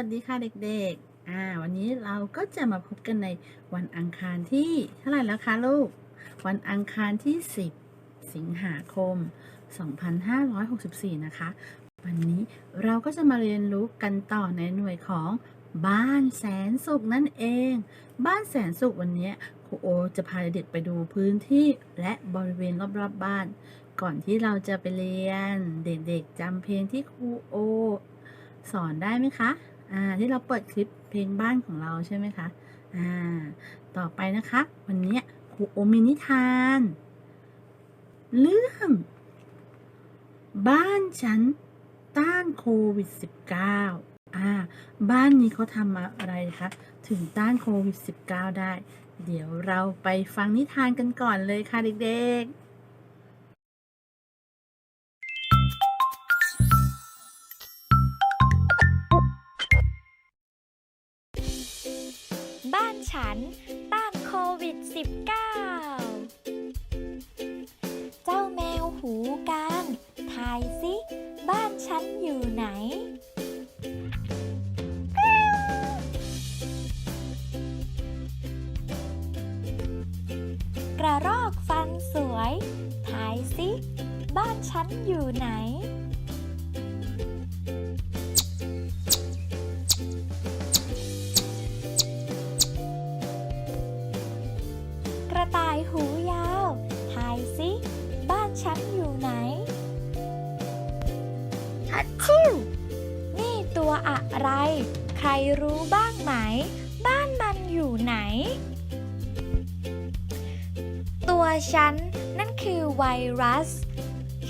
วัสดีค่ะเด็กๆ อ่า วันนี้เราก็จะมาพบกันในวันอังคารที่เท่าไหร่แล้วคะลูก วันอังคารที่ 10 สิงหาคม 2564 นะคะ วันนี้เราก็จะมาเรียนรู้กันต่อในหน่วยของบ้านแสนสุขนั่นเอง บ้านแสนสุขวันนี้ครูโอจะพาเด็กไปดูพื้นที่และบริเวณรอบๆบบ้าน ก่อนที่เราจะไปเรียน เด็กๆจำเพลงที่ครูโอสอนได้ไหมคะ อ่าที่เราเปิดคลิปเพลงบ้านของเราใช่ไหมคะอ่าต่อไปนะคะ วันนี้ครูโอมินิทาน เรื่อง บ้านฉันต้านโควิด -19 อ่าบ้านนี้เขาทำอะไรคะถึงต้านโควิด -19 ได้ เดี๋ยวเราไปฟังนิทานกันก่อนเลยค่ะเด็กๆ ฉันต้านโควิด -19 เจ้าแมวหูกลางทายสิบ้านฉันอยู่ไหน กระรอกฟันสวย ทายสิบ้านฉันอยู่ไหน อะไร ใครรู้บ้างไหม บ้านมันอยู่ไหน ตัวฉันนั่นคือไวรัส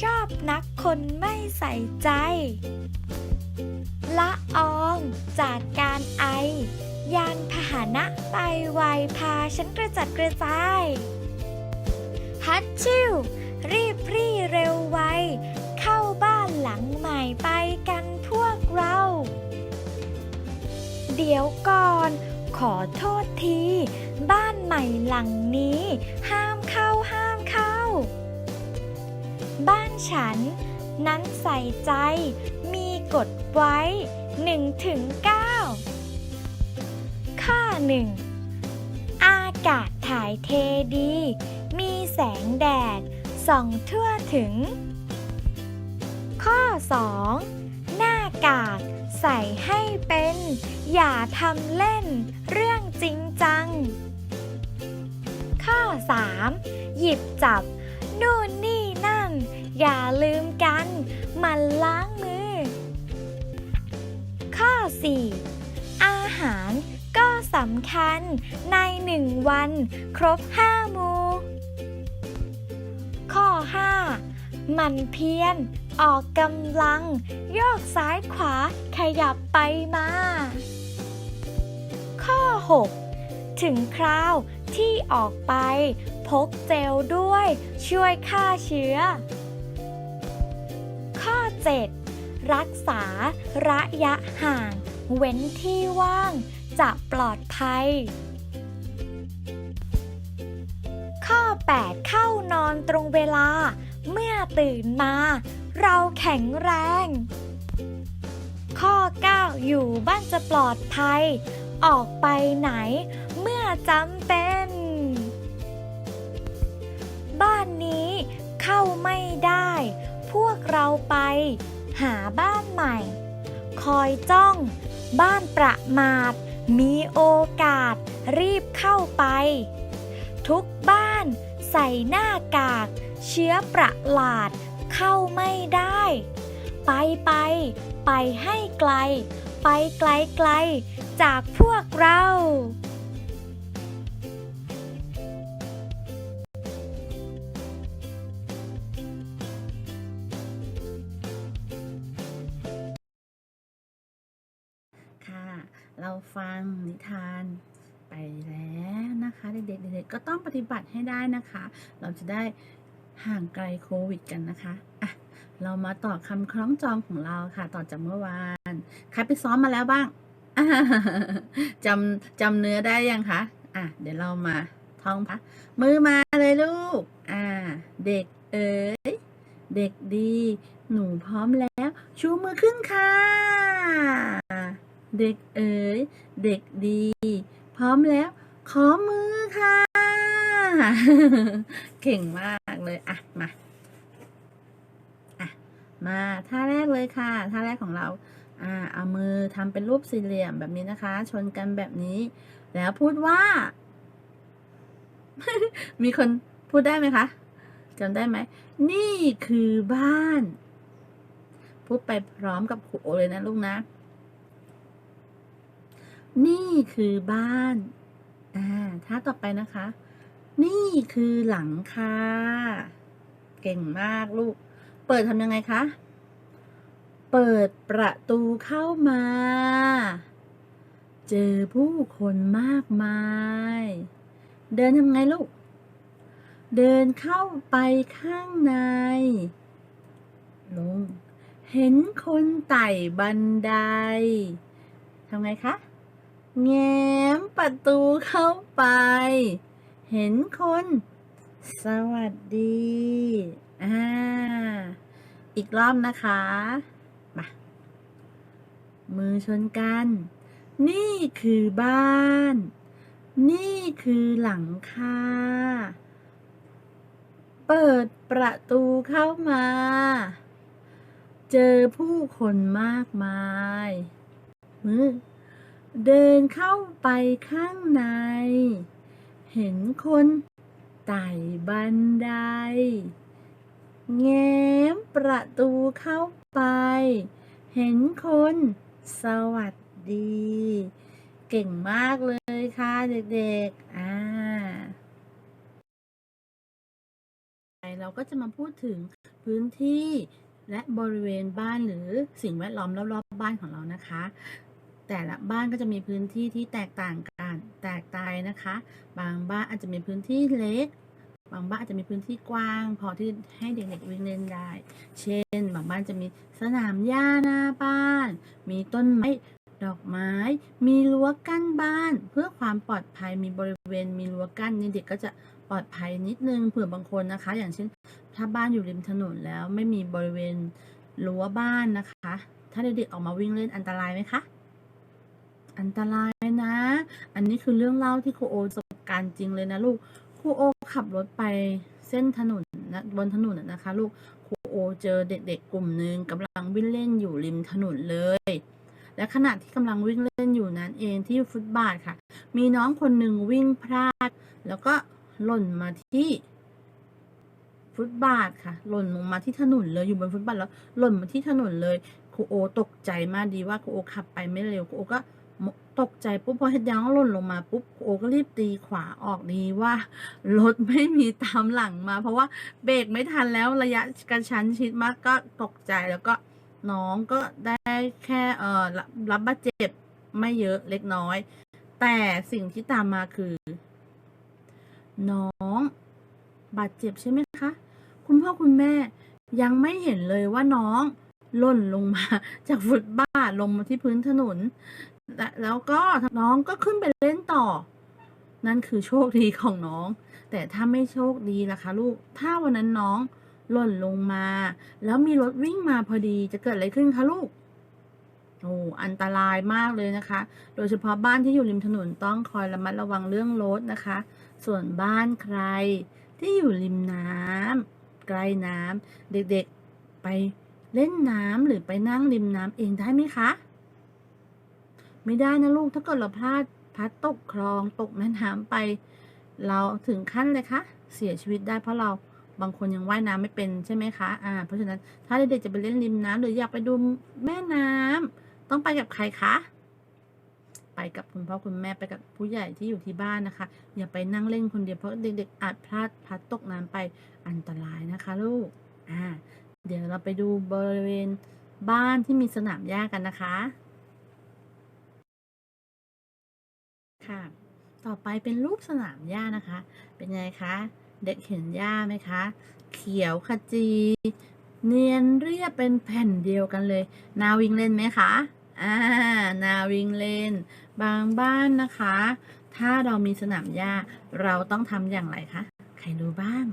ชอบนักคนไม่ใส่ใจ ละอองจากการไอ ยานพาหนะไปไวพาฉันกระจัดกระจาย ฮัตชิวรีบพรี่เร็วไว เข้าบ้านหลังใหม่ไปกัน เดี๋ยวก่อน ขอโทษที บ้านใหม่หลังนี้ ห้ามเข้าห้ามเข้า บ้านฉัน นั้นใส่ใจ มีกฎไว้1ถึง9ข้อหนึ่งอากาศถ่ายเทดี มีแสงแดดส่องทั่วถึง ข้อ 2 หน้ากาก ใส่ให้เป็น อย่าทำเล่น เรื่องจริงจัง ข้อ 3 หยิบจับ นู่นนี่นั่น อย่าลืมกันมันล้างมือ ข้อ 4 อาหารก็สำคัญในหนึ่งวัน ครบห้ามู ข้อ 5 มันเพี้ยร ออกกำลัง โยกซ้ายขวาขยับไปมา ข้อ 6 ถึงคราวที่ออกไป พกเจลด้วย ช่วยฆ่าเชื้อ ข้อ 7 รักษาระยะห่าง เว้นที่ว่าง จะปลอดภัย ข้อ 8 เข้านอนตรงเวลา เมื่อตื่นมา เราแข็งแรง ข้อ 9 อยู่บ้านจะปลอดภัย ออกไปไหน เมื่อจำเป็น บ้านนี้เข้าไม่ได้ พวกเราไป หาบ้านใหม่ คอยจ้อง บ้านประมาท มีโอกาส รีบเข้าไป ทุกบ้านใส่หน้ากาก เชื้อประหลาด เข้าไม่ได้ ไปไป ไปให้ไกล ไปไกลไกลจากพวกเรา ค่ะ เราฟังนิทานไปแล้วนะคะ เด็กๆเด็กๆก็ต้องปฏิบัติให้ได้นะคะ เราจะได้ ห่างไกลโควิดกันนะคะอะเรามาต่อคำคล้องจองของเราค่ะ ต่อจากเมื่อวานใครไปซ้อมมาแล้วบ้างจำจำเนื้อได้ยังคะอะเดี๋ยวเรามาท่องพะมือมาเลยลูก อ่า เด็กเอ๋ยเด็กดี หนูพร้อมแล้ว ชูมือขึ้นค่ะ เด็กเอ๋ยเด็กดี พร้อมแล้ว ขอมือค่ะ เก่งมาก เลย อะ มา อะ มาท่าแรกเลยค่ะ ท่าแรกของเรา อ่า เอามือทำเป็นรูปสี่เหลี่ยมแบบนี้นะคะ ชนกันแบบนี้ แล้วพูดว่า มีคนพูดได้ไหมคะจำได้ไหม นี่คือบ้าน พูดไปพร้อมกับครูโอเลยนะลูกนะ นี่คือบ้าน อ่า ท่าต่อไปนะคะ นี่คือหลังคาเก่งมากลูก เปิดทำยังไงคะ เปิดประตูเข้ามา เจอผู้คนมากมาย เดินทำไงลูก เดินเข้าไปข้างในลงเห็นคนไต่บันไดทำไงคะ แง้มประตูเข้าไป เห็นคน สวัสดี อ่า อีกรอบนะคะ มา มือชนกัน นี่คือบ้าน นี่คือหลังคา เปิดประตูเข้ามา เจอผู้คนมากมายมือเดินเข้าไปข้างใน เห็นคนไต่บันได แง้มประตูเข้าไป เห็นคนสวัสดี เก่งมากเลยค่ะเด็กๆ อ่าเราก็จะมาพูดถึงพื้นที่และบริเวณบ้านหรือสิ่งแวดล้อมรอบๆบ้านของเรานะคะ แต่ละบ้านก็จะมีพื้นที่ที่แตกต่างกันแตกต่างนะคะ บางบ้านอาจจะมีพื้นที่เล็ก บางบ้านอาจจะมีพื้นที่กว้าง พอที่ให้เด็กๆวิ่งเล่นได้ เช่น บางบ้านจะมีสนามหญ้าหน้าบ้าน มีต้นไม้ดอกไม้ มีรั้วกั้นบ้าน เพื่อความปลอดภัยมีบริเวณ มีรั้วกั้นนี่เด็กก็จะปลอดภัยนิดนึงเผื่อบางคนนะคะ อย่างเช่น ถ้าบ้านอยู่ริมถนนแล้วไม่มีบริเวณรั้วบ้านนะคะ ถ้าเด็กๆออกมาวิ่งเล่นอันตรายไหมคะ อันตรายนะ อันนี้คือเรื่องเล่าที่ครูโอประสบการณ์จริงเลยนะลูกครูโอขับรถไปเส้นถนนนะบนถนนนะคะลูกครูโอเจอเด็กๆกลุ่มหนึ่งกำลังวิ่งเล่นอยู่ริมถนนเลย และขณะที่กำลังวิ่งเล่นอยู่นั้นเองที่ฟุตบาทค่ะ มีน้องคนหนึ่งวิ่งพลาด แล้วก็หล่นมาที่ฟุตบาทค่ะ หล่นลงมาที่ถนนเลยอยู่บนฟุตบาทแล้วหล่นมาที่ถนนเลยครูโอตกใจมากดีว่าครูโอขับไปไม่เร็วครูโอก็ ตกใจปุ๊บพอเห็นยางหล่นลงมาปุ๊บโอก็รีบตีขวาออกดีว่ารถไม่มีตามหลังมา เพราะว่าเบรกไม่ทันแล้วระยะกระชั้นชิดมากก็ตกใจแล้วก็น้องก็ได้แค่เอ่อรับบาดเจ็บไม่เยอะเล็กน้อย แต่สิ่งที่ตามมาคือ น้องบาดเจ็บใช่ไหมคะ คุณพ่อคุณแม่ยังไม่เห็นเลยว่าน้องล่นลงมาจากฟุตบาทลงมาที่พื้นถนน แล้วก็น้องก็ขึ้นไปเล่นต่อ นั่นคือโชคดีของน้อง แต่ถ้าไม่โชคดีล่ะคะลูก ถ้าวันนั้นน้องหล่นลงมา แล้วมีรถวิ่งมาพอดีจะเกิดอะไรขึ้นคะลูกโอ้อันตรายมากเลยนะคะ โดยเฉพาะบ้านที่อยู่ริมถนนต้องคอยระมัดระวังเรื่องรถนะคะ ส่วนบ้านใครที่อยู่ริมน้ำใกล้น้ำเด็กๆไปเล่นน้ำหรือไปนั่งริมน้ำเองได้ไหมคะ ไม่ได้นะลูกถ้าเกิดเราพลาดพัดตกคลองตกแม่น้ำไป เราถึงขั้นเลยคะเสียชีวิตได้เพราะเราบางคนยังว่ายน้ำไม่เป็นใช่ไหมคะอ่าเพราะฉะนั้นถ้าเด็กๆจะไปเล่นริมน้ำหรืออยากไปดูแม่น้ำต้องไปกับใครคะไปกับคุณพ่อคุณแม่ไปกับผู้ใหญ่ที่อยู่ที่บ้านนะคะ อย่าไปนั่งเล่นคนเดียวเพราะเด็กๆอาจพลาดพลัดตกน้ำไปอันตรายนะคะ ลูกอ่าเดี๋ยวเราไปดูบริเวณบ้านที่มีสนามหญ้ากันนะคะ ค่ะ ต่อไปเป็นรูปสนามหญ้านะคะ เป็นไงคะ เด็กเห็นหญ้าไหมคะ เขียวขจี เนียนเรียบเป็นแผ่นเดียวกันเลย นาวิ่งเล่นไหมคะ อ่า นาวิ่งเล่น บางบ้านนะคะ ถ้าเรามีสนามหญ้า เราต้องทำอย่างไรคะ ใครรู้บ้าง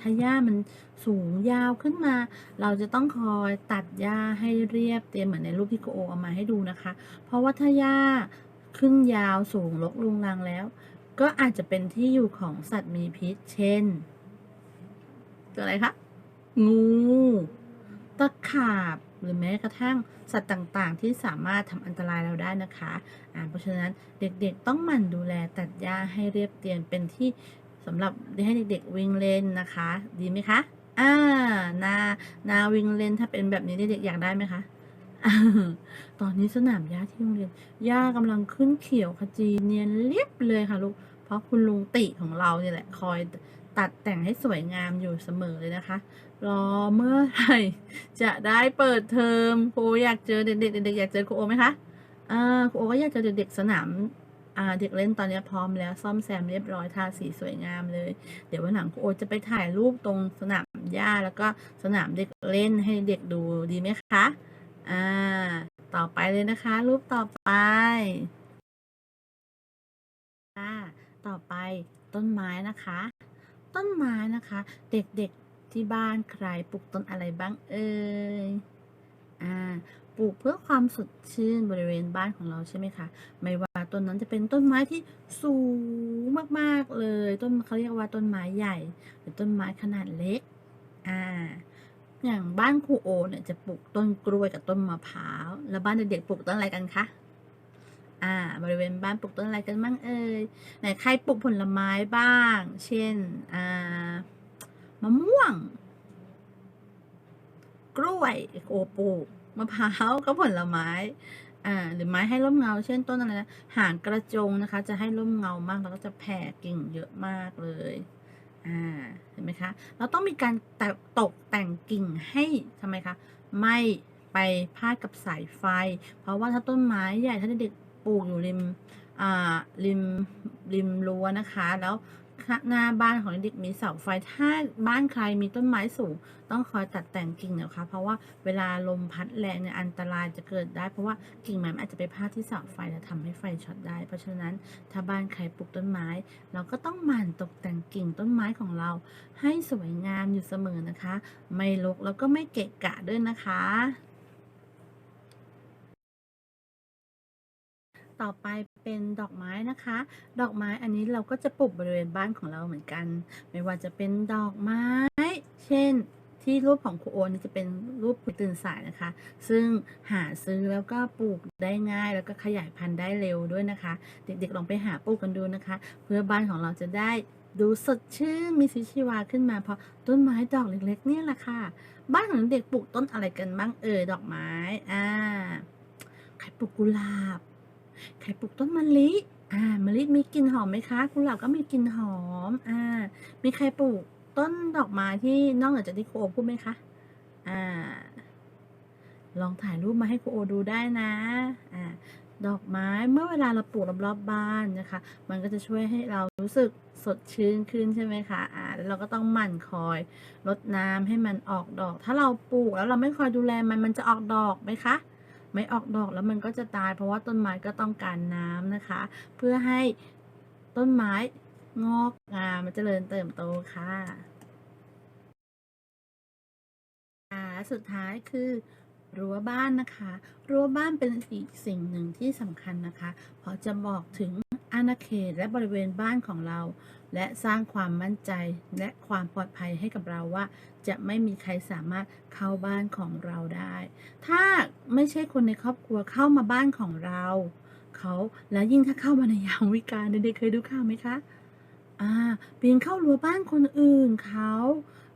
ถ้าหญ้ามันสูงยาวขึ้นมา เราจะต้องคอยตัดหญ้าให้เรียบเตรียมเหมือนในรูปที่โกโอเอามาให้ดูนะคะ เพราะว่าถ้าหญ้า ขึ้นยาวสูงรกลุงรังแล้ว ก็อาจจะเป็นที่อยู่ของสัตว์มีพิษ เช่น ตัวอะไรคะงูตะขาบหรือแม้กระทั่งสัตว์ต่างๆ ที่สามารถทำอันตรายเราได้นะคะอ่าเพราะฉะนั้นเด็กๆต้องหมั่นดูแลตัดหญ้าให้เรียบเรียงเป็นที่สำหรับให้เด็กๆวิ่งเล่นนะคะ ดีไหมคะอ่านานาวิ่งเล่นถ้าเป็นแบบนี้เด็กๆอยากได้ไหมคะ ตอนนี้สนามหญ้าที่โรงเรียนหญ้ากำลังขึ้นเขียวขจีเนียนเรียบเลยค่ะลูก เพราะคุณลุงติของเราเนี่ยแหละ คอยตัดแต่งให้สวยงามอยู่เสมอเลยนะคะ รอเมื่อไหร่จะได้เปิดเทอมครูอยากเจอเด็กๆเด็กๆอยากเจอครูโอไหมคะอ่าครูโอก็อยากเจอเด็กๆสนามอ่าเด็กเล่นตอนนี้พร้อมแล้วซ่อมแซมเรียบร้อยทาสีสวยงามเลย เดี๋ยววันหลังครูโอจะไปถ่ายรูปตรงสนามหญ้าแล้วก็สนามเด็กเล่นให้เด็กดูดีไหมคะ อ่า ต่อไปเลยนะคะ รูปต่อไปค่ะต่อไปต้นไม้นะคะ ต้นไม้นะคะ เด็กๆที่บ้านใครปลูกต้นอะไรบ้างเอ่ยอ่าปลูกเพื่อความสดชื่นบริเวณบ้านของเราใช่ไหมคะ ไม่ว่าต้นนั้นจะเป็นต้นไม้ที่สูงมากๆเลย ต้นเขาเรียกว่าต้นไม้ใหญ่ หรือต้นไม้ขนาดเล็ก อ่า อย่างบ้านครูโอเนี่ยจะปลูกต้นกล้วยกับต้นมะพร้าว แล้วบ้านเด็กๆปลูกต้นอะไรกันคะ อ่า บริเวณบ้านปลูกต้นอะไรกันบ้างเอ่ย ไหนใครปลูกผลไม้บ้าง เช่น อ่า มะม่วง กล้วย โอปลูก มะพร้าวก็ผลไม้ อ่า หรือไม้ให้ร่มเงา เช่นต้นอะไรนะ หางกระจงนะคะ จะให้ร่มเงามาก แล้วก็จะแผ่กิ่งเยอะมากเลย อ่าเห็นไหมคะ เราต้องมีการแต่ตกแต่งกิ่งให้ทำไมคะไม่ไปพาดกับสายไฟ เพราะว่าถ้าต้นไม้ใหญ่ถ้าเด็กปลูกอยู่ริม อ่า ริม ริมรั้วนะคะ แล้ว หน้าบ้านของเด็กมีเสาไฟ ถ้าบ้านใครมีต้นไม้สูง ต้องคอยตัดแต่งกิ่งนะคะ เพราะว่าเวลาลมพัดแรงเนี่ยอันตรายจะเกิดได้ เพราะว่ากิ่งไม้อาจจะไปพาดที่เสาไฟและทำให้ไฟช็อตได้ เพราะฉะนั้นถ้าบ้านใครปลูกต้นไม้ เราก็ต้องหมั่นตกแต่งกิ่งต้นไม้ของเรา ให้สวยงามอยู่เสมอนะคะ ไม่รกแล้วก็ไม่เกะกะด้วยนะคะต่อไป เป็นดอกไม้นะคะ ดอกไม้อันนี้เราก็จะปลูกบริเวณบ้านของเราเหมือนกัน ไม่ว่าจะเป็นดอกไม้ เช่นที่รูปของครูโอนจะเป็นรูปตื่นสายนะคะ ซึ่งหาซื้อแล้วก็ปลูกได้ง่าย แล้วก็ขยายพันธุ์ได้เร็วด้วยนะคะ เด็กๆลองไปหาปลูกกันดูนะคะ เพื่อบ้านของเราจะได้ดูสดชื่นมีชีวิตชีวาขึ้นมาเพราะต้นไม้ดอกเล็กๆ เนี่ยแหละค่ะ บ้านของเด็กปลูกต้นอะไรกันบ้างเอ่ยดอกไม้อ่าใครปลูกกุหลาบ ใครปลูกต้นมะลิอ่ามะลิมีกลิ่นหอมไหมคะกุหลาบก็มีกลิ่นหอมอ่ามีใครปลูกต้นดอกไม้ที่นอกเหนือจากที่ครูโอพูดไหมคะอ่าลองถ่ายรูปมาให้ครูโอดูได้นะอ่าดอกไม้เมื่อเวลาเราปลูกรอบๆบ้านนะคะ มันก็จะช่วยให้เรารู้สึกสดชื่นขึ้นใช่ไหมคะอ่าแล้วเราก็ต้องหมั่นคอยรดน้ำให้มันออกดอก ถ้าเราปลูกแล้วเราไม่คอยดูแลมันมันจะออกดอกไหมคะ ไม่ออกดอกแล้วมันก็จะตาย เพราะว่าต้นไม้ก็ต้องการน้ำนะคะ เพื่อให้ต้นไม้งอกงามมันจเจริญเติบโตค่ะสุดท้ายคือรั้วบ้านนะคะ รั้วบ้านเป็นอีกสิ่งหนึ่งที่สำคัญนะคะ เพราะจะบอกถึง อาณาเขตและบริเวณบ้านของเรา และสร้างความมั่นใจและความปลอดภัยให้กับเราว่า จะไม่มีใครสามารถเข้าบ้านของเราได้ ถ้าไม่ใช่คนในครอบครัวเข้ามาบ้านของเราเขาแล้วยิ่งถ้าเข้ามาในยามวิกาลเด็กๆเคยดูข่าวไหมคะอ่าปีนเข้ารั้วบ้านคนอื่นเขา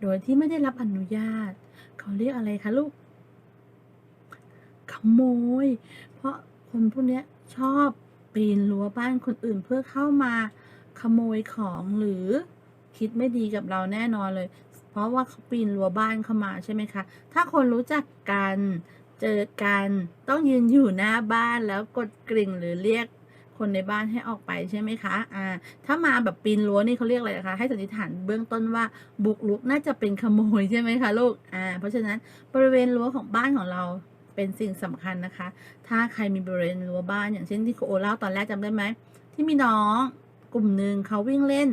โดยที่ไม่ได้รับอนุญาต เขาเรียกอะไรคะลูกขโมย เพราะคนพวกนี้ชอบ ปีนรั้วบ้านคนอื่นเพื่อเข้ามาขโมยของหรือคิดไม่ดีกับเราแน่นอนเลย เพราะว่าเขาปีนรั้วบ้านเข้ามาใช่ไหมคะ ถ้าคนรู้จักกันเจอกันต้องยืนอยู่หน้าบ้านแล้วกดกริ่งหรือเรียกคนในบ้านให้ออกไปใช่ไหมคะ อ่า ถ้ามาแบบปีนรั้วนี่เขาเรียกอะไรนะคะ ให้สันนิษฐานเบื้องต้นว่าบุกรุกน่าจะเป็นขโมยใช่ไหมคะลูก อ่า เพราะฉะนั้นบริเวณรั้วของบ้านของเรา เป็นสิ่งสำคัญนะคะ ถ้าใครมีบริเวณรั้วบ้านอย่างเช่นที่โคโอเล่าตอนแรกจำได้ไหม ที่มีน้องกลุ่มหนึ่งเขาวิ่งเล่น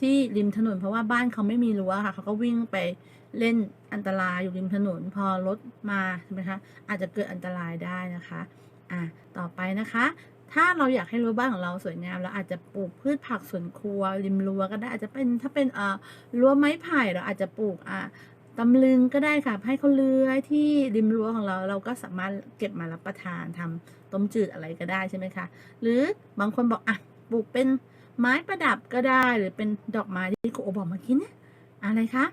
ที่ริมถนนเพราะว่าบ้านเขาไม่มีรั้วค่ะเขาก็วิ่งไปเล่นอันตรายอยู่ริมถนนพอรถมาใช่ไหมคะอาจจะเกิดอันตรายได้นะคะอะต่อไปนะคะ ถ้าเราอยากให้รั้วบ้านของเราสวยงามเราอาจจะปลูกพืชผักสวนครัว ริมรั้วก็ได้อาจจะเป็นถ้าเป็นเอ่อรั้วไม้ไผ่เราอาจจะปลูกอะ ตำลึงก็ได้ค่ะ ให้เขาเลื้อยที่ริมรั้วของเรา เราก็สามารถเก็บมารับประทานทำต้มจืดอะไรก็ได้ใช่ไหมคะ หรือบางคนบอกอะปลูกเป็นไม้ประดับก็ได้ หรือเป็นดอกไม้ที่ครูโอบอกเมื่อกี้เนี่ยอะไรคะ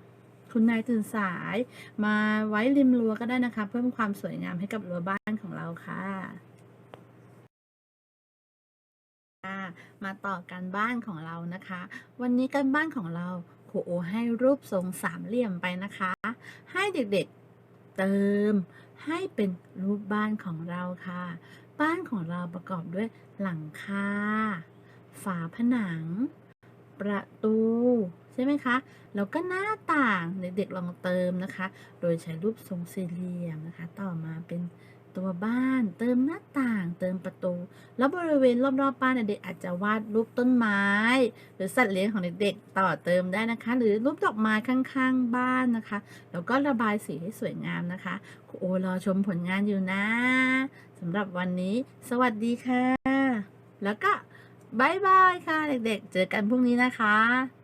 คุณนายตื่นสายมาไว้ริมรั้วก็ได้นะคะ เพิ่มความสวยงามให้กับรั้วบ้านของเราค่ะ มาต่อกันบ้านของเรานะคะ วันนี้กันบ้านของเรา รูโอให้รูปทรงสามเหลี่ยมไปนะคะ ให้เด็กๆเติมให้เป็นรูปบ้านของเราค่ะ บ้านของเราประกอบด้วยหลังคา ฝาผนัง ประตู ใช่ไหมคะ แล้วก็หน้าต่างเด็กๆลองเติมนะคะ โดยใช้รูปทรงสี่เหลี่ยมนะคะ ต่อมาเป็น ตัวบ้าน เติมหน้าต่าง เติมประตู แล้วบริเวณรอบๆบ้านเด็กๆอาจจะวาดรูปต้นไม้ หรือสัตว์เลี้ยงของเด็กๆต่อเติมได้นะคะ หรือรูปดอกไม้ข้างๆบ้านนะคะ แล้วก็ระบายสีให้สวยงามนะคะครูโอรอชมผลงานอยู่นะสำหรับวันนี้ สวัสดีค่ะ แล้วก็บายบายค่ะ เด็กๆ เจอกันพรุ่งนี้นะคะ